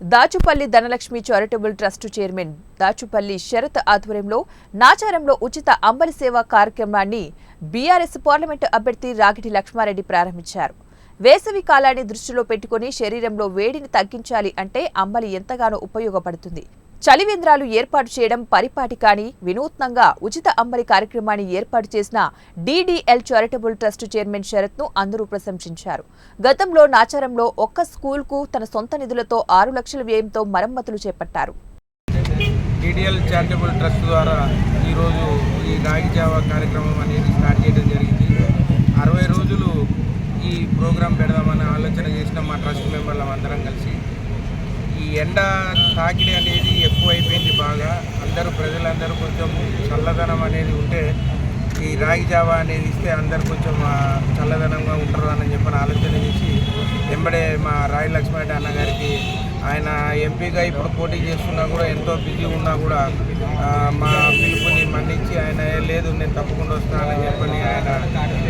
Dachupalli Dhanalakshmi charitable trust chairman Dachupalli Sharath ఆధ్వర్యంలో నాచారంలో ఉచిత అంబలి సేవ కార్యక్రమాన్ని బీఆర్ఎస్ పార్లమెంటు అభ్యర్థి రాగిటి లక్ష్మారెడ్డి ప్రారంభించారు. వేసవి కాలాన్ని దృష్టిలో పెట్టుకుని శరీరంలో వేడిని తగ్గించాలి అంటే అంబలి ఎంతగానో ఉపయోగపడుతుంది. చలివేంద్రాలు ఏర్పాటు చేయడం పరిపాటి కాని వినూత్నంగా ఉచిత అంబలి కార్యక్రమాన్ని ఏర్పాటు చేసిన డీడీఎల్ చారిటబుల్ ట్రస్ట్ చైర్మన్ శరత్ను అందరూ ప్రశంసించారు. గతంలో నాచారంలో ఒక్క స్కూల్కు తన సొంత నిధులతో ఆరు లక్షల వ్యయంతో మరమ్మతులు చేపట్టారు. డిడిఎల్ చారిటబుల్ ట్రస్ట్ ద్వారా ఈరోజు ఈ రాగి జావా కార్యక్రమం అనేది స్టార్ట్ చేయడం జరిగింది. అరవై రోజులు ఈ ప్రోగ్రాం పెడదామని ఆలోచన చేసిన మా ట్రస్ట్ మెంబర్లం అందరం కలిసి ఈ ఎండ తాకిడి అనేది ఎక్కువైపోయింది బాగా. అందరూ ప్రజలందరూ కొంచెం చల్లదనం అనేది ఉంటే ఈ రాగి జావా అనేది ఇస్తే అందరు కొంచెం చల్లదనంగా ఉంటారు అని చెప్పిన ఆలోచన చేసి వెంబడే మా రాయి లక్ష్మణ అన్న గారికి ఆయన ఎంపీగా ఇప్పుడు పోటీ చేస్తున్నా కూడా ఎంతో బిజీ ఉన్నా కూడా మా పిలుపుని మన్నించి ఆయన లేదు నేను తప్పకుండా వస్తానని చెప్పని ఆయన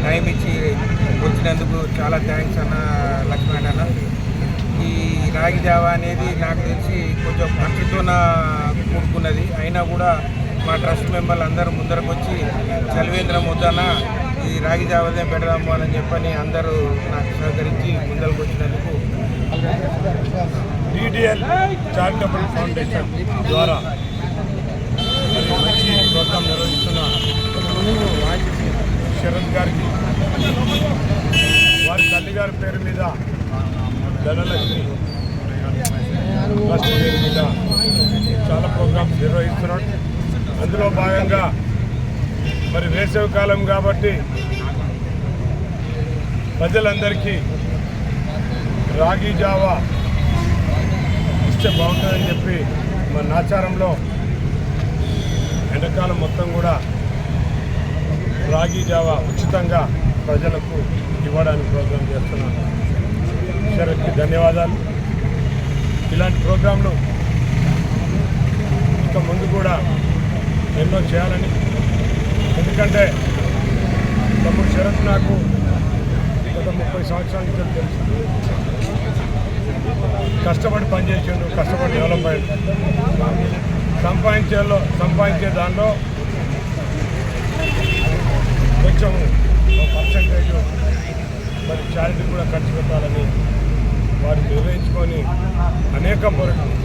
టైం ఇచ్చి వచ్చినందుకు చాలా థ్యాంక్స్ అన్న లక్ష్మణ అన్న. రాగి జావా అనేది నాకు తెలిసి కొంచెం ఖర్చుతోన కూడుకున్నది. అయినా కూడా మా ట్రస్ట్ మెంబర్లు అందరూ ముందరకు వచ్చి చలివేంద్రం వద్దన ఈ రాగి జావాదే పెడదాము అని చెప్పని అందరూ నాకు సహకరించి ముందరకు వచ్చినందుకు డిడిఎల్ చారిటబుల్ ఫౌండేషన్ ద్వారా మంచి ప్రోగ్రాం నిర్వహిస్తున్న శరత్ గారికి వారి తల్లిగారి పేరు మీద ధనలక్ష్మి మీద చాలా ప్రోగ్రామ్స్ నిర్వహిస్తున్నాడు అందులో భాగంగా మరి వేసవి కాలం కాబట్టి ప్రజలందరికీ రాగి జావా ఇస్తే బాగుంటుందని చెప్పి మన నాచారంలో ఎండాకాలం మొత్తం కూడా రాగి జావా ఉచితంగా ప్రజలకు ఇవ్వడానికి ప్రోగ్రాం చేస్తున్నాను శరత్కి ధన్యవాదాలు ఇలాంటి ప్రోగ్రాంలు ఇంకా ముందు కూడా ఎన్నో చేయాలని. ఎందుకంటే తమ్ముడు శరత్ నాకు గత ముప్పై సంవత్సరాల నుంచి తెలుసు. కష్టపడి పనిచేసిండు కష్టపడి డెవలప్ అయ్యాడు. సంపాదించేలో సంపాదించే దానిలో కొంచెం పర్సంటేజ్ మరి చారిటీ కూడా ఖర్చు పెట్టాలని వారు నిర్వహించుకొని అనేక